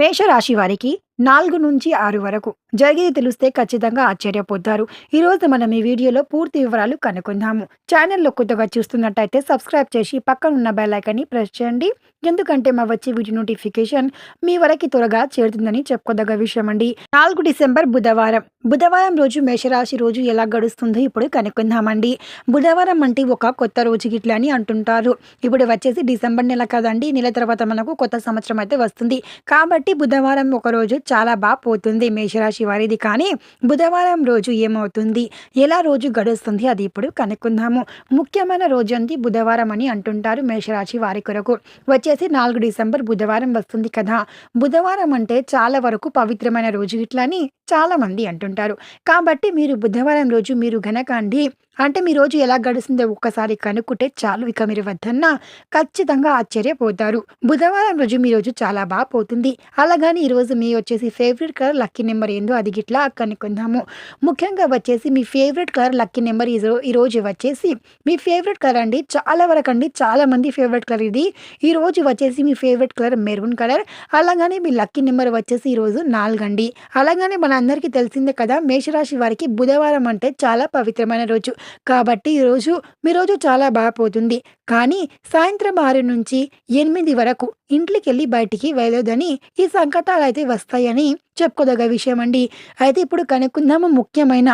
మేషరాశి వారికి నాలుగు నుంచి ఆరు వరకు. జరిగేది తెలిస్తే ఖచ్చితంగా ఆశ్చర్యపోతారు. ఈరోజు మనం ఈ వీడియోలో పూర్తి వివరాలు కనుక్కుందాము. ఛానల్లో కొత్తగా చూస్తున్నట్టయితే సబ్స్క్రైబ్ చేసి పక్కన ఉన్న బెల్ ఐకాన్ని ప్రెస్ చేయండి. ఎందుకంటే మా వచ్చే వీడియో నోటిఫికేషన్ మీ వరకు త్వరగా చేరుతుందని చెప్పుకోదగ్గ విషయం అండి. నాలుగు డిసెంబర్ బుధవారం. బుధవారం రోజు మేషరాశి రోజు ఎలా గడుస్తుందో ఇప్పుడు కనుక్కుందామండి. బుధవారం అంటే ఒక కొత్త రోజు గిట్ల అని అంటుంటారు. ఇప్పుడు వచ్చేసి డిసెంబర్ నెల కదండి. నెల తర్వాత మనకు కొత్త సంవత్సరం అయితే వస్తుంది. కాబట్టి బుధవారం ఒక రోజు చాలా బాగా పోతుంది మేషరాశి వారిది. కానీ బుధవారం రోజు ఏమవుతుంది? ఎలా రోజు గడుస్తుంది? అది ఇప్పుడు కనుక్కుందాము. ముఖ్యమైన రోజు అంది బుధవారం అని అంటుంటారు మేషరాశి వారి కొరకు. వచ్చేసి నాలుగు డిసెంబర్ బుధవారం వస్తుంది కదా. బుధవారం అంటే చాలా వరకు పవిత్రమైన రోజు ఇట్లని అని చాలా మంది అంటుంటారు. కాబట్టి మీరు బుధవారం రోజు మీరు గనక అండి అంటే మీ రోజు ఎలా గడుస్తుందో ఒక్కసారి కనుక్కుంటే చాలు. ఇక మీరు వద్దన్నా ఖచ్చితంగా ఆశ్చర్యపోతారు. బుధవారం రోజు మీ రోజు చాలా బాగా పోతుంది. అలాగని ఈరోజు మీ వచ్చేసి ఫేవరెట్ కలర్ లక్కీ నెంబర్ ఏందో అది గిట్లా కనుక్కుందాము. ముఖ్యంగా వచ్చేసి మీ ఫేవరెట్ కలర్ లక్కీ నెంబర్ ఈ రో- ఈ రోజు వచ్చేసి మీ ఫేవరెట్ కలర్ అండి. చాలా వరకు అండి చాలా మంది ఫేవరెట్ కలర్ ఇది. ఈ రోజు వచ్చేసి మీ ఫేవరెట్ కలర్ మెరూన్ కలర్ అలాగనే మీ లక్కీ నెంబర్ వచ్చేసి ఈరోజు నాలుగండి అలాగనే మన అందరికీ తెలిసిందే కదా మేషరాశి వారికి బుధవారం అంటే చాలా పవిత్రమైన రోజు. కాబట్టి ఈరోజు మీ రోజు చాలా బాగా కానీ సాయంత్రం ఆరు నుంచి ఎనిమిది వరకు ఇంట్లోకి వెళ్ళి బయటికి వెళ్ళొద్దని ఈ సంకటాలు అయితే వస్తాయి అని చెప్పుకోదగ్గ విషయం అండి అయితే ఇప్పుడు కనుక్కుందాము ముఖ్యమైన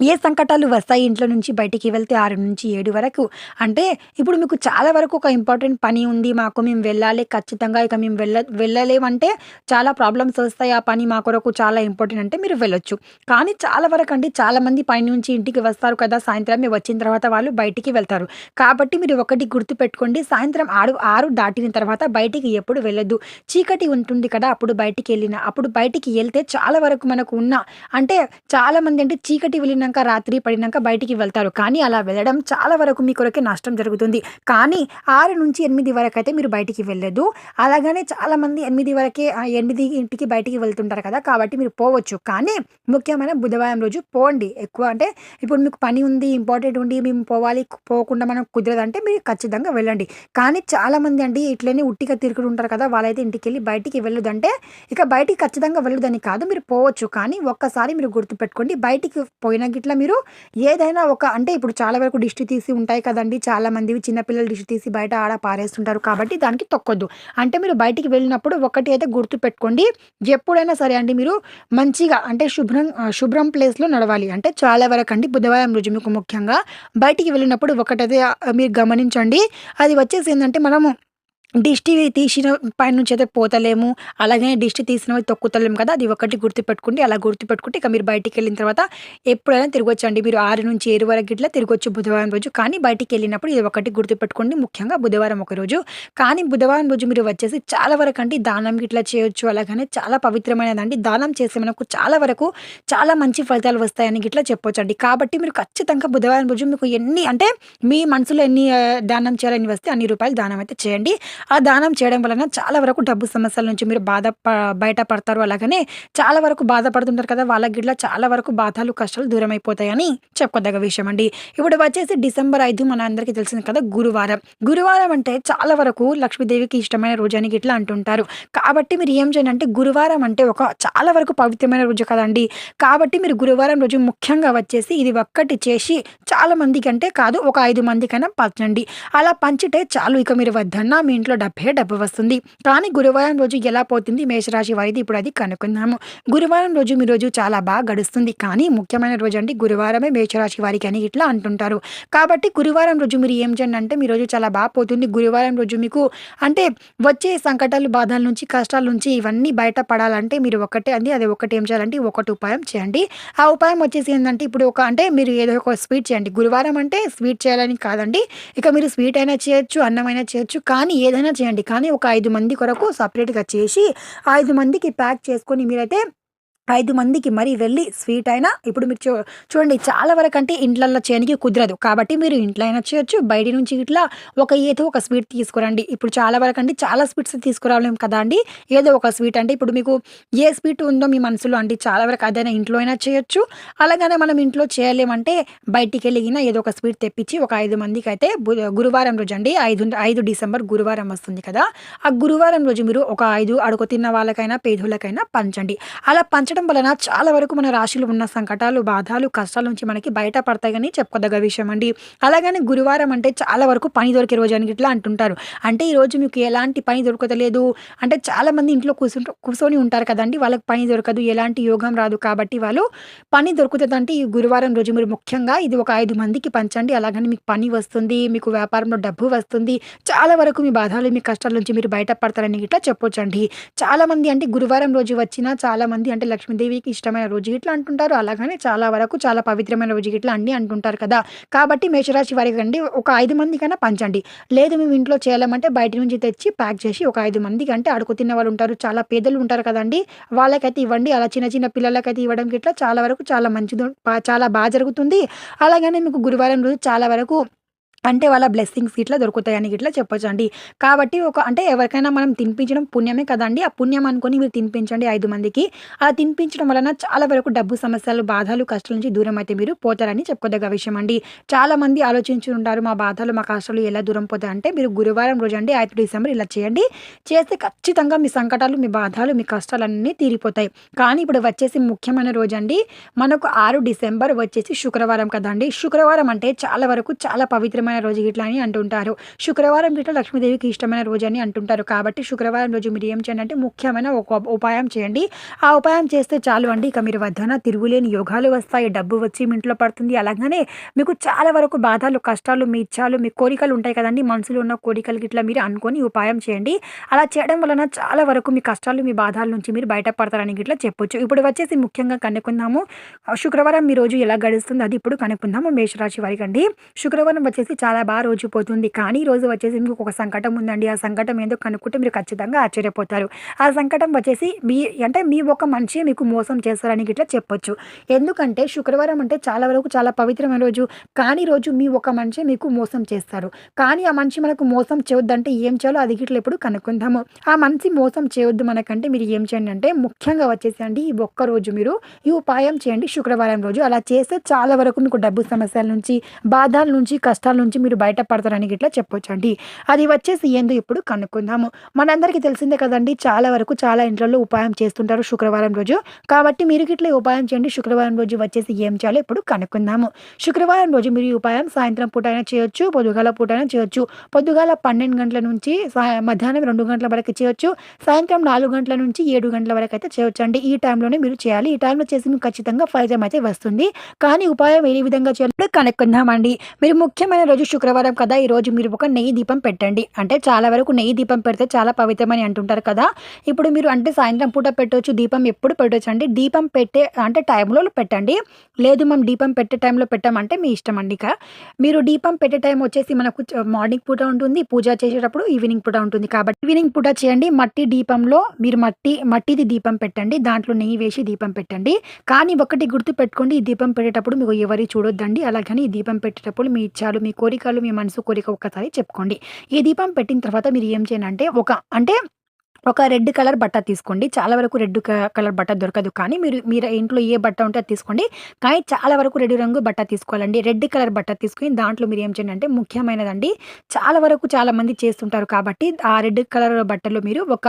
ఏ సంకటాలు వస్తాయి ఇంట్లో నుంచి బయటికి వెళ్తే ఆరు నుంచి ఏడు వరకు? అంటే ఇప్పుడు మీకు చాలా వరకు ఒక ఇంపార్టెంట్ పని ఉంది మాకు మేము వెళ్ళాలి ఖచ్చితంగా ఇక మేము వెళ్ళ వెళ్ళలేమంటే చాలా ప్రాబ్లమ్స్ వస్తాయి ఆ పని మా కొరకు చాలా ఇంపార్టెంట్ అంటే మీరు వెళ్ళొచ్చు. కానీ చాలా వరకు అండి చాలా మంది పని నుంచి ఇంటికి వస్తారు కదా సాయంత్రం వచ్చిన తర్వాత వాళ్ళు బయటికి వెళ్తారు. కాబట్టి మీరు ఒకటి గుర్తు పెట్టుకోండి సాయంత్రం ఆరు ఆరు దాటిన తర్వాత బయటికి ఎప్పుడు వెళ్ళొద్దు. చీకటి ఉంటుంది కదా అప్పుడు బయటికి వెళ్ళిన అప్పుడు బయటికి వెళ్తే చాలా వరకు మనకు ఉన్న అంటే చాలా మంది అంటే చీకటి వెళ్ళిన వెళ్ళినాక రాత్రి పడినాక బయటికి వెళ్తారు. కానీ అలా వెళ్ళడం చాలా వరకు మీ కొరకే నష్టం జరుగుతుంది. కానీ ఆరు నుంచి ఎనిమిది వరకు అయితే మీరు బయటికి వెళ్ళదు. అలాగనే చాలా మంది ఎనిమిది వరకే ఎనిమిది ఇంటికి బయటికి వెళ్తుంటారు కదా కాబట్టి మీరు పోవచ్చు. కానీ ముఖ్యమైన బుధవారం రోజు పోండి. ఎక్కువ అంటే ఇప్పుడు మీకు పని ఉంది ఇంపార్టెంట్ ఉండి మేము పోవాలి పోకుండా మనం కుదరదంటే మీరు ఖచ్చితంగా వెళ్ళండి. కానీ చాలామంది అండి ఇట్లనే ఉట్టిగా తిరుగుడు ఉంటారు కదా వాళ్ళైతే ఇంటికి వెళ్ళి బయటికి వెళ్ళదంటే ఇక బయటికి ఖచ్చితంగా వెళ్ళదని కాదు మీరు పోవచ్చు. కానీ ఒక్కసారి మీరు గుర్తుపెట్టుకోండి బయటికి పోయిన ఇట్లా మీరు ఏదైనా ఒక అంటే ఇప్పుడు చాలా వరకు దిష్టి తీసి ఉంటాయి కదండి చాలా మంది చిన్నపిల్లలు దిష్టి తీసి బయట ఆడ పారేస్తుంటారు కాబట్టి దానికి తొక్కొద్దు. అంటే మీరు బయటికి వెళ్ళినప్పుడు ఒకటి అయితే గుర్తు పెట్టుకోండి. ఎప్పుడైనా సరే అండి మీరు మంచిగా అంటే శుభ్రం శుభ్రం ప్లేస్లో నడవాలి. అంటే చాలా వరకు అండి బుధవారం రోజు మీకు ముఖ్యంగా బయటికి వెళ్ళినప్పుడు ఒకటైతే మీరు గమనించండి. అది వచ్చేసి ఏంటంటే మనము దిష్టి తీసిన పైన నుంచి అయితే పోతలేము. అలాగే దిష్టి తీసినవి తొక్కుతలేము కదా అది ఒకటి గుర్తుపెట్టుకుంటే అలా గుర్తుపెట్టుకుంటే ఇక మీరు బయటికి వెళ్ళిన తర్వాత ఎప్పుడైనా తిరగొచ్చండి. మీరు ఆరు నుంచి ఏడు వరకు ఇట్లా తిరగొచ్చు బుధవారం రోజు. కానీ బయటికి వెళ్ళినప్పుడు ఇది ఒకటి గుర్తుపెట్టుకోండి ముఖ్యంగా బుధవారం ఒక రోజు. కానీ బుధవారం రోజు మీరు వచ్చేసి చాలా వరకు అంటే దానం ఇట్లా చేయొచ్చు. అలాగనే చాలా పవిత్రమైనదండి. దానం చేస్తే మనకు చాలా వరకు చాలా మంచి ఫలితాలు వస్తాయని ఇట్లా చెప్పొచ్చండి. కాబట్టి మీరు ఖచ్చితంగా బుధవారం రోజు మీకు ఎన్ని అంటే మీ మనసులో ఎన్ని దానం చేయాలని వస్తే అన్ని రూపాయలు దానం అయితే చేయండి. ఆ దానం చేయడం వలన చాలా వరకు డబ్బు సమస్యల నుంచి మీరు బాధ ప- బయటపడతారు అలాగనే చాలా వరకు బాధపడుతుంటారు కదా వాళ్ళకి గిట్లా చాలా వరకు బాధలు కష్టాలు దూరం అయిపోతాయని చెప్పుకోదగ్గ విషయం అండి ఇప్పుడు వచ్చేసి డిసెంబర్ ఐదు మన అందరికీ తెలిసింది కదా గురువారం. గురువారం అంటే చాలా వరకు లక్ష్మీదేవికి ఇష్టమైన రోజు అని ఇట్లా అంటుంటారు. కాబట్టి మీరు ఏం చేయండి అంటే గురువారం అంటే ఒక చాలా వరకు పవిత్రమైన రోజు కదండి. కాబట్టి మీరు గురువారం రోజు ముఖ్యంగా వచ్చేసి ఇది ఒక్కటి చేసి చాలా మందికి అంటే కాదు ఒక ఐదు మందికైనా పంచండి. అలా పంచితే చాలు ఇక మీరు వద్దన్నా మీ ఇంట్లో డబ్బే డబ్బు వస్తుంది. కానీ గురువారం రోజు ఎలా పోతుంది? మేషరాశి వారిది ఇప్పుడు అది కనుక్కుందాము. గురువారం రోజు మీ రోజు చాలా బాగా గడుస్తుంది. కానీ ముఖ్యమైన రోజు అండి గురువారమే మేషరాశి వారికి అని ఇట్లా అంటుంటారు. కాబట్టి గురువారం రోజు మీరు ఏం చేయండి అంటే మీ రోజు చాలా బాగా పోతుంది. గురువారం రోజు మీకు అంటే వచ్చే సంకటాలు బాధల నుంచి కష్టాల నుంచి ఇవన్నీ బయట పడాలంటే మీరు ఒకటే అండి. అది ఒకటి ఏం చేయాలంటే ఒకటి ఉపాయం చేయండి. ఆ ఉపాయం వచ్చేసి ఏంటంటే ఇప్పుడు ఒక అంటే మీరు ఏదో ఒక స్వీట్ చేయండి. గురువారం అంటే స్వీట్ చేయాలని కాదండి. ఇక మీరు స్వీట్ అయినా చేయొచ్చు అన్నం అయినా చేయొచ్చు. కానీ ఏదైనా చేయండి. కానీ ఒక ఐదు మంది కొరకు సపరేట్గా చేసి ఐదు మందికి ప్యాక్ చేసుకొని మీరైతే ఐదు మందికి మరి వెళ్ళి స్వీట్ అయినా ఇప్పుడు మీరు చూ చూడండి చాలా వరకు అంటే ఇంట్లల్లో చేయడానికి కుదరదు. కాబట్టి మీరు ఇంట్లో అయినా చేయొచ్చు బయట నుంచి ఇట్లా ఒక ఏదో ఒక స్వీట్ తీసుకురండి. ఇప్పుడు చాలా వరకు అంటే చాలా స్వీట్స్ తీసుకురాలేము కదా అండి? ఏదో ఒక స్వీట్ అంటే ఇప్పుడు మీకు ఏ స్వీట్ ఉందో మీ మనసులో అంటే చాలా వరకు అదైనా ఇంట్లో అయినా చేయొచ్చు. అలాగనే మనం ఇంట్లో చేయలేమంటే బయటికి వెళ్ళిన ఏదో ఒక స్వీట్ తెప్పించి ఒక ఐదు మందికి అయితే గురువారం రోజు అండి ఐదు ఐదు డిసెంబర్ గురువారం వస్తుంది కదా. ఆ గురువారం రోజు మీరు ఒక ఐదు అడుగు తిన్న వాళ్ళకైనా పేదోళ్ళకైనా పంచండి. అలా పంచడం వలన చాలా వరకు మన రాశిలో ఉన్న సంకటాలు బాధలు కష్టాల నుంచి మనకి బయటపడతాయని చెప్పుకోదగ్గ విషయం అండి. అలాగని గురువారం అంటే చాలా వరకు పని దొరికే రోజు అని ఇట్లా అంటుంటారు. అంటే ఈ రోజు మీకు ఎలాంటి పని దొరకతలేదు. అంటే చాలా మంది ఇంట్లో కూర్చుంటూ కూర్చొని ఉంటారు కదండి. వాళ్ళకి పని దొరకదు ఎలాంటి యోగం రాదు కాబట్టి వాళ్ళు పని దొరుకుతుందంటే ఈ గురువారం రోజు మీరు ముఖ్యంగా ఇది ఒక ఐదు మందికి పంచండి. అలాగని మీకు పని వస్తుంది మీకు వ్యాపారంలో డబ్బు వస్తుంది. చాలా వరకు మీ బాధలు మీ కష్టాల నుంచి మీరు బయటపడతారని ఇట్లా చెప్పొచ్చండి. చాలా మంది అంటే గురువారం రోజు వచ్చిన చాలా మంది అంటే లక్ష్మీదేవికి ఇష్టమైన రోజు ఇట్లా అంటుంటారు. అలాగనే చాలా వరకు చాలా పవిత్రమైన రోజు ఇట్లా అన్ని అంటుంటారు కదా. కాబట్టి మేషరాశి వారికి అండి ఒక ఐదు మందికైనా పంచండి. లేదు మేము ఇంట్లో చేయాలంటే బయట నుంచి తెచ్చి ప్యాక్ చేసి ఒక ఐదు మందికి అంటే అడుగు తిన్న వాళ్ళు ఉంటారు. చాలా పేదలు ఉంటారు కదండి. వాళ్ళకైతే ఇవ్వండి. అలా చిన్న చిన్న పిల్లలకైతే ఇవ్వడం ఇట్లా చాలా వరకు చాలా మంచిది చాలా బాగా జరుగుతుంది. అలాగనే మీకు గురువారం రోజు చాలా వరకు అంటే వాళ్ళ బ్లెస్సింగ్స్ ఇట్లా దొరుకుతాయని ఇట్లా చెప్పొచ్చు అండి కాబట్టి ఒక అంటే ఎవరికైనా మనం తినిపించడం పుణ్యమే కదండి. ఆ పుణ్యం అనుకొని మీరు తినిపించండి ఐదు మందికి. అలా తినిపించడం వలన చాలా వరకు డబ్బు సమస్యలు బాధలు కష్టాల నుంచి దూరం అయితే మీరు పోతారని చెప్పుకోదగ్గ విషయం అండి చాలా మంది ఆలోచించి ఉంటారు మా బాధలు మా కష్టాలు ఎలా దూరం పోతాయి? అంటే మీరు గురువారం రోజు అండి ఐదు డిసెంబర్ ఇలా చేయండి. చేస్తే ఖచ్చితంగా మీ సంకటాలు మీ బాధలు మీ కష్టాలన్నీ తీరిపోతాయి. కానీ ఇప్పుడు వచ్చేసి ముఖ్యమైన రోజు అండి. మనకు ఆరు డిసెంబర్ వచ్చేసి శుక్రవారం కదండి. శుక్రవారం అంటే చాలా వరకు చాలా పవిత్రమైన రోజు ఇట్లా అని అంటుంటారు. శుక్రవారం గిట్ల లక్ష్మీదేవికి ఇష్టమైన రోజు అని అంటుంటారు. కాబట్టి శుక్రవారం రోజు మీరు ఏం చేయండి అంటే ముఖ్యమైన ఒక ఉపాయం చేయండి. ఆ ఉపాయం చేస్తే చాలు అండి. ఇక మీరు వద్దన తిరుగులేని యోగాలు వస్తాయి. డబ్బు వచ్చి మీ ఇంట్లో పడుతుంది. అలాగనే మీకు చాలా వరకు బాధలు కష్టాలు మీ ఇచ్చాలు మీ కోరికలు ఉంటాయి కదండి. మనసులో ఉన్న కోరికలు ఇట్లా మీరు అనుకొని ఉపాయం చేయండి. అలా చేయడం వలన చాలా వరకు మీ కష్టాలు మీ బాధల నుంచి మీరు బయటపడతారని ఇట్లా చెప్పొచ్చు. ఇప్పుడు వచ్చేసి ముఖ్యంగా కనుక్కుందాము. శుక్రవారం మీ రోజు ఎలా గడుస్తుంది? అది ఇప్పుడు కనుక్కుందాము. మేషరాశి వారికి అండి శుక్రవారం వచ్చేసి చాలా బాగా రోజు పోతుంది కానీ రోజు వచ్చేసి మీకు ఒక సంకటం ఉందండి. ఆ సంకటం ఏందో కనుక్కుంటే మీరు ఖచ్చితంగా ఆశ్చర్యపోతారు. ఆ సంకటం వచ్చేసి మీ అంటే మీ ఒక మనిషి మీకు మోసం చేస్తారని ఇట్లా చెప్పొచ్చు. ఎందుకంటే శుక్రవారం అంటే చాలా వరకు చాలా పవిత్రమైన రోజు. కానీ రోజు మీ ఒక మనిషి మీకు మోసం చేస్తారు. కానీ ఆ మనిషి మనకు మోసం చేయొద్దంటే ఏం చేయాలో అది గిట్ల ఇప్పుడు కనుక్కుందాము. ఆ మనిషి మోసం చేయొద్దు మనకంటే మీరు ఏం చేయండి అంటే ముఖ్యంగా వచ్చేసి అండి ఈ ఒక్క రోజు మీరు ఈ ఉపాయం చేయండి శుక్రవారం రోజు. అలా చేస్తే చాలా వరకు మీకు డబ్బు సమస్యల నుంచి బాధల నుంచి కష్టాల నుంచి మీరు బయటపడతారని ఇట్లా చెప్పొచ్చు అండి అది వచ్చేసి ఏందో ఇప్పుడు కనుక్కుందాము. మనందరికీ తెలిసిందే కదండి చాలా వరకు చాలా ఇంట్లో ఉపాయం చేస్తుంటారు శుక్రవారం రోజు. కాబట్టి మీరు ఇట్లా ఉపాయం చేయండి శుక్రవారం రోజు వచ్చేసి ఏం చేయాలో ఇప్పుడు కనుక్కుందాము. శుక్రవారం రోజు మీరు ఈ ఉపాయం సాయంత్రం పూట అయినా చేయొచ్చు పొద్దుగాల పూట అయినా చేయొచ్చు. పొద్దుగాల పన్నెండు గంటల నుంచి మధ్యాహ్నం రెండు గంటల వరకు చేయొచ్చు. సాయంత్రం నాలుగు గంటల నుంచి ఏడు గంటల వరకు అయితే చేయొచ్చు అండి ఈ టైంలోనే మీరు చేయాలి. ఈ టైంలో చేసి మీకు ఖచ్చితంగా ఫలితం అయితే వస్తుంది. కానీ ఉపాయం ఏ విధంగా చేయాలి కనుక్కుందామండి. మీరు ముఖ్యమైన రోజు శుక్రవారం కదా ఈ రోజు మీరు ఒక నెయ్యి దీపం పెట్టండి. అంటే చాలా వరకు నెయ్యి దీపం పెడితే చాలా పవిత్రమని అంటుంటారు కదా. ఇప్పుడు మీరు అంటే సాయంత్రం పూట పెట్టవచ్చు దీపం ఎప్పుడు పెట్టవచ్చు అండి? దీపం పెట్టే అంటే టైంలో పెట్టండి. లేదు మేము దీపం పెట్టే టైంలో పెట్టామంటే మీ ఇష్టం అండి ఇక. మీరు దీపం పెట్టే టైం వచ్చేసి మనకు మార్నింగ్ పూట ఉంటుంది పూజ చేసేటప్పుడు ఈవినింగ్ పూట ఉంటుంది. కాబట్టి ఈవినింగ్ పూట చేయండి. మట్టి దీపంలో మీరు మట్టి మట్టిది దీపం పెట్టండి. దాంట్లో నెయ్యి వేసి దీపం పెట్టండి. కానీ ఒకటి గుర్తు పెట్టుకోండి ఈ దీపం పెట్టేటప్పుడు మీకు ఎవరి చూడొద్దండి. అలాగని ఈ దీపం పెట్టేటప్పుడు మీ ఇచ్చాలు మీకు కోరికలు మీ మనసు కోరిక ఒక్కసారి చెప్పుకోండి. ఈ దీపం పెట్టిన తర్వాత మీరు ఏం చేయండి అంటే ఒక అంటే ఒక రెడ్ కలర్ బట్ట తీసుకోండి. చాలా వరకు రెడ్ కలర్ బట్ట దొరకదు. కానీ మీరు మీరు ఇంట్లో ఏ బట్ట ఉంటే అది తీసుకోండి. కానీ చాలా వరకు రెడ్ రంగు బట్ట తీసుకోవాలండి. రెడ్ కలర్ బట్ట తీసుకుని దాంట్లో మీరు ఏం చేయండి అంటే ముఖ్యమైనదండి. చాలా వరకు చాలా మంది చేస్తుంటారు కాబట్టి ఆ రెడ్ కలర్ బట్టలో మీరు ఒక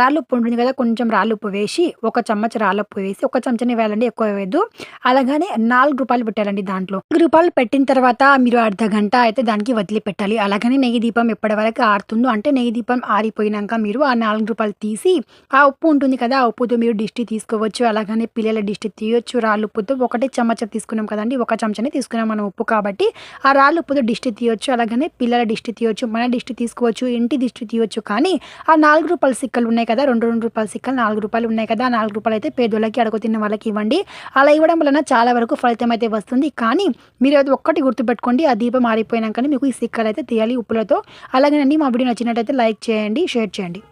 రాళ్ళు ఉంటుంది కదా కొంచెం రాళ్ళు ఉప్పు వేసి ఒక చమ్మచ రాళ్ళుప్పు వేసి ఒక చెంచనే వేయాలండి ఎక్కువ వేయద్దు. అలాగనే నాలుగు రూపాయలు పెట్టాలండి దాంట్లో. నాలుగు రూపాయలు పెట్టిన తర్వాత మీరు అర్ధ గంట అయితే దానికి వదిలి పెట్టాలి అలాగనే నెయ్యి దీపం ఎప్పటి వరకు ఆరుతుందో అంటే నెయ్యి దీపం ఆరిపోయినాక మీరు ఆ నాలుగు రూపాయలు తీసి ఆ ఉప్పు ఉంటుంది కదా ఆ ఉప్పుతో మీరు దిష్టి తీసుకోవచ్చు. అలాగనే పిల్లల దిష్టి తీయొచ్చు. రాళ్ళు ఉప్పుతో ఒకటే చెమచ తీసుకున్నాం కదండి ఒక చెంచనే తీసుకున్నాం మనం ఉప్పు కాబట్టి. ఆ రాళ్ళు ఉప్పుతో దిష్టి తీయొచ్చు అలాగనే పిల్లల దిష్టి తీయొచ్చు మన దిష్టి తీసుకోవచ్చు ఇంటి దిష్టి తీయొచ్చు. కానీ ఆ నాలుగు రూపాయల సిక్కలు ఉన్నాయి కదా రెండు రెండు రూపాయల సిక్కలు నాలుగు రూపాయలు ఉన్నాయి కదా నాలుగు రూపాయలు అయితే పేదోళ్ళకి అడుగు తిన్న వాళ్ళకి ఇవ్వండి. అలా ఇవ్వడం వలన చాలా వరకు ఫలితం అయితే వస్తుంది. కానీ మీరు అది ఒక్కటి గుర్తుపెట్టుకోండి ఆ దీపం ఆరిపోయినాకనే మీకు ఈ సిక్కలు అయితే తీయాలి ఉప్పులతో. అలాగేనండి మా వీడియో నచ్చినట్టయితే లైక్ చేయండి షేర్ చేయండి.